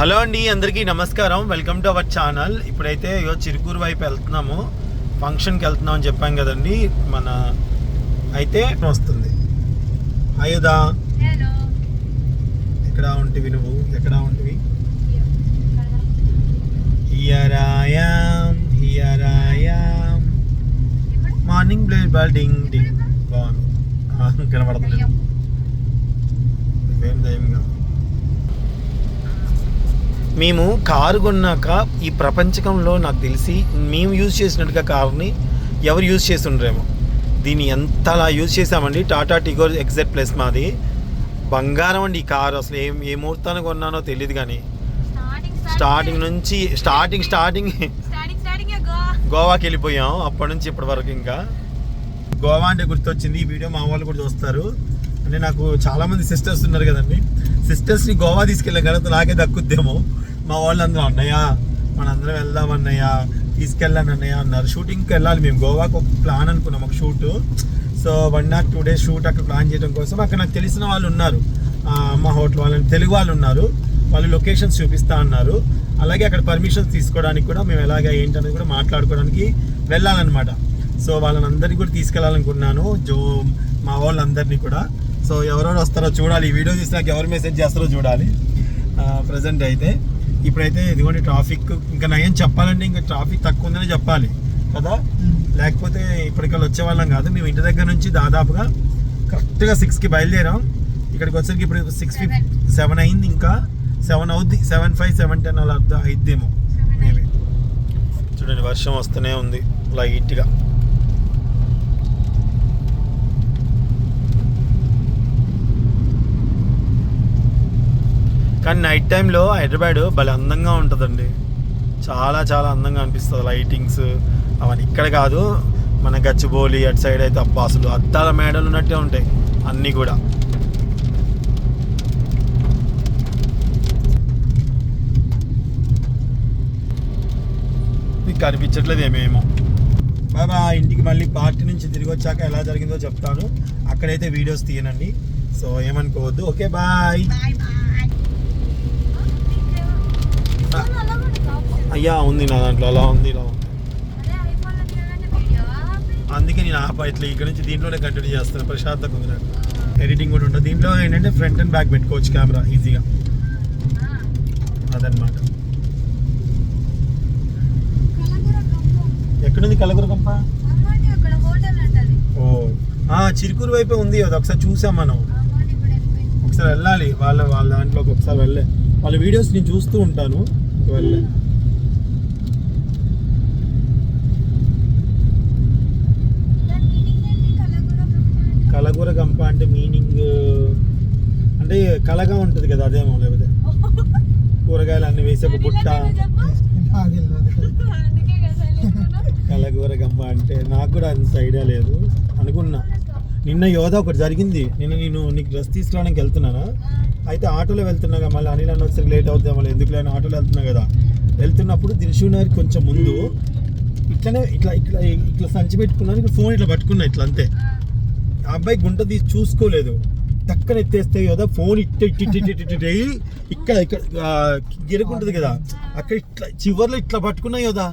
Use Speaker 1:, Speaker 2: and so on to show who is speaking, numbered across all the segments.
Speaker 1: Hello అండి అందరికీ నమస్కారం. వెల్కమ్ టు అవర్ ఛానల్ ఇప్పుడైతే ఇగో చిరుకూరు వైపు వెళ్తున్నాము. ఫంక్షన్కి వెళ్తున్నాం అని చెప్పాం కదండి. మన అయితే వస్తుంది. అయ్యదా
Speaker 2: హలో
Speaker 1: ఎక్కడ ఉంటివి నువ్వు? ఎక్కడ ఉంటివి? హియరాయాం హియరాయాం మార్నింగ్ బ్లే బల్డింగ్ డింగ్ బాగుంది. ఆ, కనబడుతుంది ఏం దయ్యం కాదు. మేము కారు కొన్నాక ఈ ప్రపంచకంలో నాకు తెలిసి మేము యూజ్ చేసినట్టుగా కార్ని ఎవరు యూజ్ చేస్తుండ్రేమో. దీన్ని ఎంతలా యూజ్ చేసామండి టాటా టిగో ఎగ్జెట్ ప్లస్ మాది. బంగారం అండి ఈ కారు. అసలు ఏం ఏ ముహూర్తాన్ని కొన్నానో తెలియదు కానీ. స్టార్టింగ్ నుంచి స్టార్టింగ్ స్టార్టింగ్ గోవాకి వెళ్ళిపోయాం. అప్పటి నుంచి ఇప్పటి వరకు ఇంకా. గోవా అంటే గుర్తొచ్చింది. ఈ వీడియో మా వాళ్ళు కూడా చూస్తారు. అంటే నాకు చాలా మంది సిస్టర్స్ ఉన్నారు కదండి. సిస్టర్స్ని గోవా తీసుకెళ్ళే ఘనత నాకే దక్కుద్దేమో. మా వాళ్ళందరూ అన్నయ్య మనందరం వెళ్దాం అన్నయ్య తీసుకెళ్ళాను అన్నయ్య అన్నారు. షూటింగ్కి వెళ్ళాలి మేము. గోవాకు ఒక ప్లాన్ అనుకున్నాం ఒక shoot so one not two days shoot అక్కడ ప్లాన్ చేయడం కోసం అక్కడ నాకు తెలిసిన వాళ్ళు ఉన్నారు. అమ్మ హోటల్ వాళ్ళని తెలుగు వాళ్ళు ఉన్నారు. వాళ్ళు లొకేషన్స్ చూపిస్తా అన్నారు. అలాగే అక్కడ పర్మిషన్స్ తీసుకోవడానికి కూడా మేము ఎలాగ ఏంటనేది కూడా మాట్లాడుకోవడానికి వెళ్ళాలన్నమాట. సో వాళ్ళని అందరినీ కూడా తీసుకెళ్ళాలనుకున్నాను. జో మా వాళ్ళందరినీ కూడా. సో ఎవరెవరు వస్తారో చూడాలి. ఈ వీడియో చూసి నాకు ఎవరు మెసేజ్ చేస్తారో చూడాలి. ప్రజెంట్ అయితే. ఇప్పుడైతే ఇదిగోండి ట్రాఫిక్ ఇంకా నయం చెప్పాలంటే ఇంకా ట్రాఫిక్ తక్కువ ఉందని చెప్పాలి. కదా? లేకపోతే ఇప్పటికల్లా వచ్చే వాళ్ళం కాదు. మేము ఇంటి దగ్గర నుంచి దాదాపుగా కరెక్ట్గా సిక్స్కి బయలుదేరాం. ఇక్కడికి వచ్చేసరికి ఇప్పుడు సిక్స్ ఫిఫ్టీ సెవెన్ అయింది ఇంకా. సెవెన్ అవుద్ది. సెవెన్ ఫైవ్ సెవెన్ టెన్ అలా అయిద్దేమో. మేబీ. చూడండి వర్షం వస్తూనే ఉంది లైట్గా కానీ నైట్ టైంలో హైదరాబాద్ భలే అందంగా ఉంటుందండి. చాలా చాలా అందంగా అనిపిస్తుంది లైటింగ్స్ అవన్నీ ఇక్కడ కాదు మన గచ్చిబౌలి అటు సైడ్ అయితే అబ్బా అసలు అద్దాల మేడలు ఉన్నట్టే ఉంటాయి అన్నీ కూడా. మీకు కనిపించట్లేదు ఏమేమో. బాబా ఇంటికి మళ్ళీ పార్టీ నుంచి తిరిగి వచ్చాక ఎలా జరిగిందో చెప్తాను. అక్కడైతే వీడియోస్ తీయనండి. సో ఏమనుకోవద్దు. ఓకే బాయ్
Speaker 2: బాయ్ బాయ్
Speaker 1: అయ్యా ఉంది నా దాంట్లో అలా ఉంది ఇలా ఉంది. అందుకే నేను ఆప ఇట్లా ఇక్కడ నుంచి దీంట్లోనే కంటిన్యూ చేస్తాను ప్రశాంతంగా ఉంది నాకు. ఎడిటింగ్ కూడా ఉంటుంది. దీంట్లో ఏంటంటే ఫ్రంట్ అండ్ బ్యాక్ పెట్టుకోవచ్చు కెమెరా ఈజీగా అదనమాట ఎక్కడుంది కలగుర
Speaker 2: ఉంటది
Speaker 1: ఓ. ఆ చిరుకూరు వైపే ఉంది. అది ఒకసారి చూసాం మనం. ఒకసారి వెళ్ళాలి. వాళ్ళ వాళ్ళ దాంట్లోకి ఒకసారి వెళ్ళే. వాళ్ళ వీడియోస్ నేను చూస్తూ ఉంటాను. వెళ్ళే
Speaker 2: దాని మీనింగ్ ఏంటి కలగూర బ్రహ్మ
Speaker 1: గంప అంటే మీనింగ్ అంటే కలగా ఉంటుంది కదా అదేమో లేకపోతే? కూరగాయలు అన్ని వేసి ఒక బుట్ట. కలగూర గంప అంటే నాకు కూడా అంత ఐడియా లేదు. అనుకున్నా. నిన్న యోధ ఒకటి జరిగింది. నిన్న నేను నీకు డ్రెస్ తీసుకురావడానికి వెళ్తున్నానా? అయితే ఆటోలో వెళ్తున్నా కదా, మళ్ళీ అనిల్ అన్న వచ్చి లేట్ అవుతుంది. మళ్ళీ ఎందుకు లేని ఆటోలో వెళ్తున్నా కదా. వెళ్తున్నప్పుడు దిల్షునగర్ కొంచెం ముందు ఇట్లనే ఇట్లా ఇట్లా ఇట్లా సంచి పెట్టుకున్నాను. ఇక్కడ ఫోన్ ఇట్లా పట్టుకున్నా ఇట్లా అంతే. ఆ అబ్బాయి గుంట తీసి చూసుకోలేదు టక్కన ఎత్తేస్తే కదా ఫోన్ ఇట్ట ఇట్ట ఇక్కడ ఇక్కడ ఆ, గిరకుంటుంది కదా అక్కడ ఇట్లా చివర్లో ఇట్లా పట్టుకున్నాయి కదా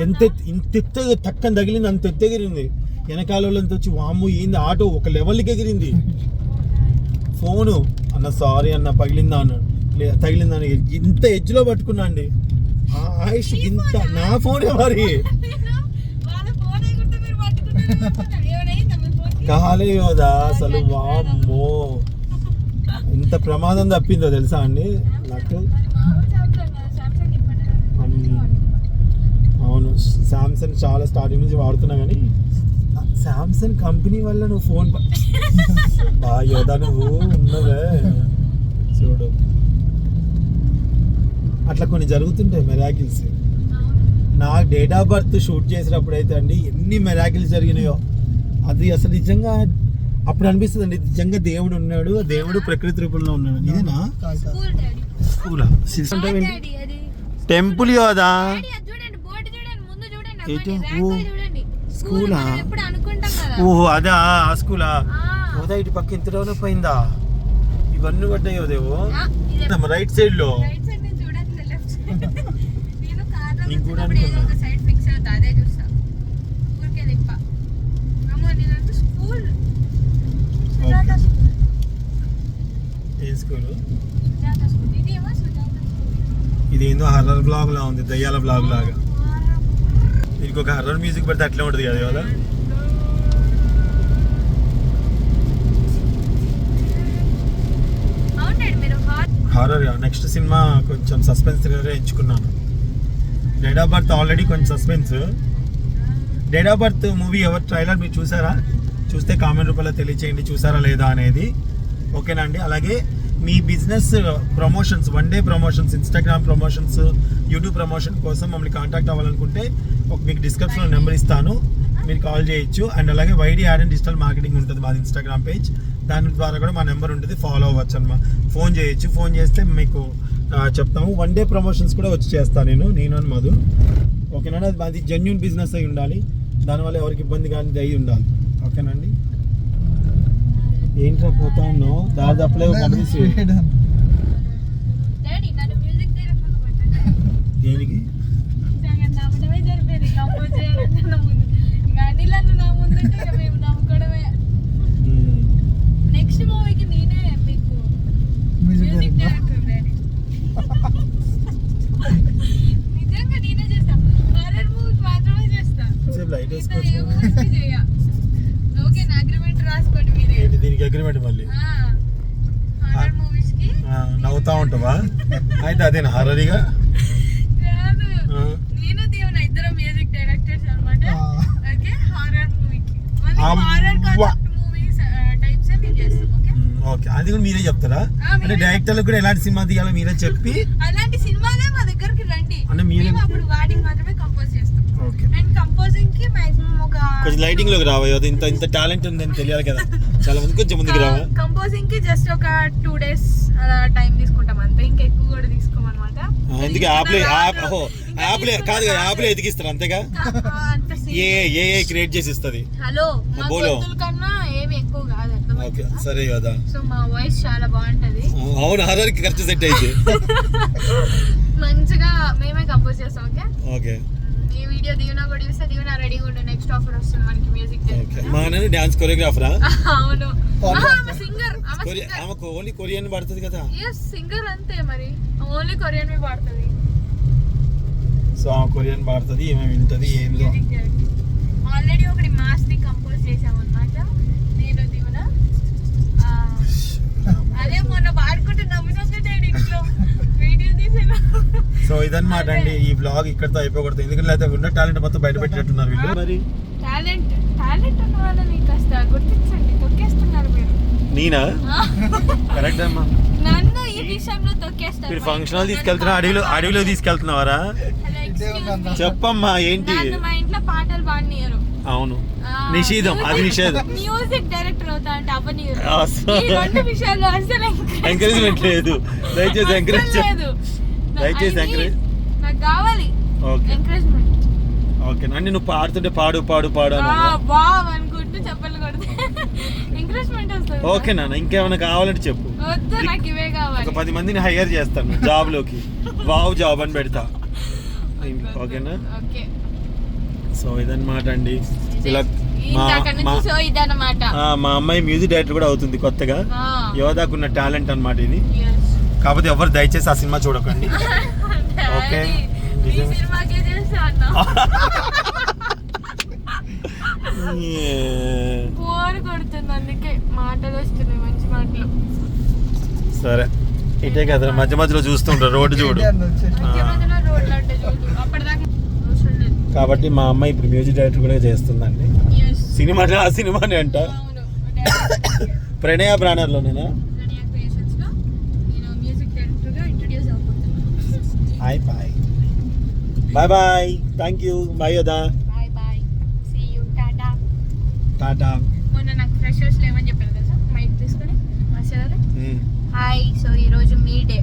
Speaker 1: ఎంత ఎత్తు- ఇంత ఎత్తు టక్కన తగిలింది అంత ఎత్తు ఎగిరింది వెనకాల వచ్చి వాము ఏంది ఆటో ఒక లెవెల్కి ఎగిరింది ఫోను అన్న సారీ అన్న పగిలిందా అన్నాడు తగిలిందా తగిలిందని ఇంత ఎడ్జ్లో పట్టుకున్నా అండి ఆ ఆయుష్ ఇంత నా ఫోనే మరి
Speaker 2: వాళ్ళ ఫోన్ ఎగురుతే మీరు పట్టుకున్నారు ఏమైనా మీ ఫోన్
Speaker 1: కాలే యోదా అసలు వామ్మో. ఎంత ప్రమాదం తప్పిందో తెలుసా అండి? నాకు? అవును. శాంసంగ్ చాలా స్టార్టింగ్ నుంచి వాడుతున్నా కానీ శాంసంగ్ కంపెనీ వల్ల నువ్వు ఫోన్ బా యోదా నువ్వు ఉన్నవే. చూడు. అట్లా కొన్ని జరుగుతుంటాయి మెరాకిల్స్ నా డేట్ ఆఫ్ బర్త్ షూట్ చేసినప్పుడు అయితే అండి ఎన్ని మెరాకిల్స్ జరిగినాయో. అది అసలు నిజంగా అప్పుడు అనిపిస్తుంది అండి నిజంగా దేవుడు ఉన్నాడు ఆ దేవుడు ప్రకృతి రూపంలో ఉన్నాడు. ఇదేనా?
Speaker 2: స్కూల్ డాడీ
Speaker 1: స్కూలా
Speaker 2: డాడీ అది.
Speaker 1: టెంపుల్ యోదా
Speaker 2: డాడీ అది చూడండి బోర్డు చూడండి ముందు చూడండి
Speaker 1: ఏంటి?
Speaker 2: అమ్మని,
Speaker 1: ఓ.
Speaker 2: ర్యాంకులు చూడండి
Speaker 1: స్కూలా? ఓహో అదా ఆ స్కూలా. యోదా ఇటు పక్క ఇంత డెవలప్ అయిందా? ఇవన్నీ పడ్డాయి
Speaker 2: ఇదే.
Speaker 1: రైట్ సైడ్లో.
Speaker 2: రైట్ సైడ్ నుంచి
Speaker 1: నీకు కూడా అనుకున్నా.
Speaker 2: ఒక సైడ్ ఫిక్స్ అవుతా అదే చూస్తా ఊరికే తిప్ప అమ్మో నేనంతా స్కూల్ సుజాత స్కూల్
Speaker 1: ఏ స్కూల్
Speaker 2: ఇది
Speaker 1: ఏందో హర్రర్ బ్లాగ్ లా ఉంది దయ్యాల బ్లాగ్ లాగా. దీనికి ఒక హర్రర్ మ్యూజిక్ పెడితే అట్లే ఉంటుంది కదా కదా
Speaker 2: అవునండి మీరు హాట్
Speaker 1: హారర్ నెక్స్ట్ సినిమా కొంచెం సస్పెన్స్ థ్రిల్లర్ ఎంచుకున్నాను. డేట్ ఆఫ్ బర్త్ ఆల్రెడీ కొంచెం suspense date of birth movie ఎవరు ట్రైలర్ మీరు చూసారా? చూస్తే కామెంట్ రూపంలో తెలియచేయండి చూసారా లేదా అనేది. ఓకేనా అండి అలాగే మీ business promotions one day promotions Instagram promotions YouTube promotion కోసం మమ్మల్ని కాంటాక్ట్ అవ్వాలనుకుంటే ఒక మీకు డిస్క్రిప్షన్లో నెంబర్ ఇస్తాను. మీరు కాల్ చేయొచ్చు. అండ్ అలాగే YD ad and digital marketing ఉంటుంది మాది ఇన్స్టాగ్రామ్ పేజ్ దాని ద్వారా కూడా మా నెంబర్ ఉంటుంది. ఫాలో అవ్వచ్చు అనమాట ఫోన్ చేయొచ్చు. ఫోన్ చేస్తే మీకు చెప్తాము. వన్ డే ప్రమోషన్స్ కూడా వచ్చి చేస్తాను నేను. నేను అని మధు. ఓకేనా అది మాది జెన్యున్ బిజినెస్ అయి ఉండాలి. దానివల్ల ఎవరికి ఇబ్బంది కానీ అయి ఉండాలి. ఓకేనండి ఏంట్రా పోతా ఉన్నావు? దాదాపులే
Speaker 2: పెట్టండి.
Speaker 1: దేనికి?
Speaker 2: నిజంగా నమ్మడమే జరిపేది. కంపోజ్ చేయాలంటే నా ముందు ఇంకా అనిలను నా ముందు ఉంటే ఇక మేము నమ్ముకోవడమే
Speaker 1: మ్మ్.
Speaker 2: నెక్స్ట్ మూవీకి నేనే మీకు మ్యూజిక్ డైరెక్టర్ డాడీ నిజంగా నేనే చేస్తా హారర్ మూవీకి మాత్రమే చేస్తా
Speaker 1: సేపు లైట్
Speaker 2: మిగతా
Speaker 1: వేసుకోవచ్చు
Speaker 2: ఏ మూవీస్కి చేయ ఓకే నా అగ్రిమెంట్ రాసుకోండి మీరే
Speaker 1: ఏంటి దీనికి అగ్రిమెంట్ మళ్ళీ
Speaker 2: హారర్ మూవీస్కి
Speaker 1: ఆ, నవ్వుతా ఉంటావా అయితే అదేనా హర్రరీగా
Speaker 2: కాదు
Speaker 1: ఆ.
Speaker 2: నేను దేవున ఇద్దరు మ్యూజిక్ డైరెక్టర్స్ అన్నమాట ఓకే హారర్ మూవీకి మళ్ళీ
Speaker 1: అవ్వ.
Speaker 2: హారర్ కాన్సెప్ట్ మూవీస్ టైప్స్ మేము చేస్తాం ఓకే?
Speaker 1: ఓకే. అది కూడా మీరే చెప్తారా? అంటే డైరెక్టర్లకు కూడా ఎలాంటి సినిమా తీయాలో మీరే చెప్పి
Speaker 2: అలాంటి సినిమాలే మా దగ్గరికి రండి.
Speaker 1: అంటే మీరే-
Speaker 2: మేము అప్పుడు వాటికి మాత్రమే కంపోజ్ చేస్తాం
Speaker 1: ఓకే
Speaker 2: అండ్ కంపోజింగ్కి మాక్సిమం ఒక
Speaker 1: కొంచెం లైటింగ్లోకి రావా ఇంత ఇంత టాలెంట్ ఉందని తెలియాలి కదా. చాలా మంది కొంచెం ముందుకు రావా?
Speaker 2: కంపోజింగ్కి జస్ట్ ఒక టూ డేస్ అలా టైం తీసుకుంటాం అంతే. ఇంకా ఎక్కువ కూడా తీసుకోమన్నమాట.
Speaker 1: ఎందుకు యాప్లే యాప్ ఓహో యాప్లే కాదు కదా యాప్లే ఎదిగిస్తారు అంతేగా?
Speaker 2: అంత
Speaker 1: ఏ ఏ ఏ క్రియేట్ చేసి ఇస్తుంది
Speaker 2: హలో
Speaker 1: బోలో.
Speaker 2: కన్నా ఏమి ఎక్కువ కాదు
Speaker 1: ఓకే సరే కదా.
Speaker 2: సో మా వాయిస్ చాలా బాగుంటది.
Speaker 1: అవును హర్రర్కి ఖర్చు సెట్ అయితే.
Speaker 2: మంచిగా మేమే కంపోజ్ చేస్తాం ఓకే?
Speaker 1: ఓకే.
Speaker 2: ఈ వీడియో దీవెన కూడా చూస్తే దీవెన రెడీగా ఉండే. నెక్స్ట్ ఆఫర్ వస్తుంది మనకి మ్యూజిక్
Speaker 1: మా అన్న డాన్స్ కొరియోగ్రాఫరా
Speaker 2: అవును. ఆమె సింగర్ ఆమె
Speaker 1: ఓన్లీ కొరియన్ పడుతుంది కదా.
Speaker 2: ఎస్ సింగర్ అంతే మరి. ఓన్లీ కొరియన్ మీ పాడుతుంది.
Speaker 1: సో ఆమె కొరియన్ పాడుతుంది ఏమేమి వింటది
Speaker 2: మ్యూజిక్ ఆల్రెడీ ఒకటి మాస్ని కంపోజ్ చేసామన్నమాట నేను దీవెన అదే మొన్న పాడుకుంటూ నవ్వుతాం కదా ఇంట్లో.
Speaker 1: సో ఇదన్నమాట అండి ఈ బ్లాగ్ ఇక్కడతో అయిపోకూడదు. ఎందుకంటే అయితే ఉన్న టాలెంట్ మొత్తం బయట పెట్టినట్టున్నారు వీళ్ళు. మరి?
Speaker 2: టాలెంట్ టాలెంట్ ఉన్న వాళ్ళని కాస్త గుర్తించండి. తొక్కేస్తున్నారు మీరు.
Speaker 1: నేనా? కరెక్ట్ అమ్మా.
Speaker 2: నన్ను ఈ విషయంలో తొక్కేస్తారు.
Speaker 1: మీరు ఫంక్షన్ హాల్ తీసుకెళ్తున్నా అడవిలో అడవిలో తీసుకెళ్తున్నావారా. చెప్పమ్మా ఏంటి
Speaker 2: నన్ను మా ఇంట్లో పాటలు పాడనీయరు
Speaker 1: అవును. నిషేధం అది నిషేధం.
Speaker 2: మ్యూజిక్ డైరెక్టర్ అవుతా అంటే ఈ రెండు విషయాల్లో అసలు
Speaker 1: ఎంకరేజ్మెంట్ లేదు. దయచేసి ఎంకరేజ్
Speaker 2: లేదు.
Speaker 1: దయచేసి encourage-
Speaker 2: నాకు కావాలి.
Speaker 1: ఓకే
Speaker 2: ఎంకరేజ్మెంట్
Speaker 1: ఓకే అండి నువ్వు పాడుతుంటే పాడు పాడు పాడు.
Speaker 2: వావ్ అనుకుంటూ చెప్పలు కొడితే ఎంకరేజ్మెంట్ వస్తుంది.
Speaker 1: ఓకే నాన్న ఇంకేమైనా కావాలంటే చెప్పు.
Speaker 2: వద్దు నాకు ఇవే కావాలి.
Speaker 1: ఒక పది మందిని హైయర్ చేస్తాను జాబ్లోకి వావ్ జాబ్ అని పెడతా. ఓకేనా
Speaker 2: ఓకే
Speaker 1: సో ఇదన్నమాట అండి. ఇలా మా అమ్మాయి మ్యూజిక్ డైరెక్టర్ కూడా అవుతుంది కొత్తగా.
Speaker 2: ఆ,
Speaker 1: యోధాకున్న టాలెంట్ అన్నమాట ఇది. కాకపోతే ఎవరు దయచేసి ఆ సినిమా చూడకండి. ఓకే. సరే. ఇటే కదా మధ్య మధ్యలో చూస్తుంటారు రోడ్డు చూడు. కాబట్టి మా అమ్మాయి ఇప్పుడు మ్యూజిక్ డైరెక్టర్ కూడా చేస్తుందండి. సినిమా ఆ సినిమానే అంట. ప్రణయ బ్రానర్లోనేనా?
Speaker 2: రనియా క్రియేషన్స్లో నేను
Speaker 1: hi bye bye. Bye thank you. Bye Yodha
Speaker 2: bye bye. See you tata.
Speaker 1: Tata.
Speaker 2: మొన్న నాకు ఫ్రెషర్స్ లేమని చెప్పారు కదా మైక్ తీసుకొని. మాస్టర్ హాయ్ సో ఈ రోజు మీ డే.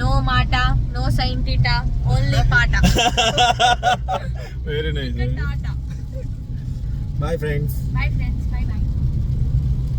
Speaker 2: నో మాట నో సైన్ టీటా ఓన్లీ పాట.
Speaker 1: Very nice bye friends
Speaker 2: bye friends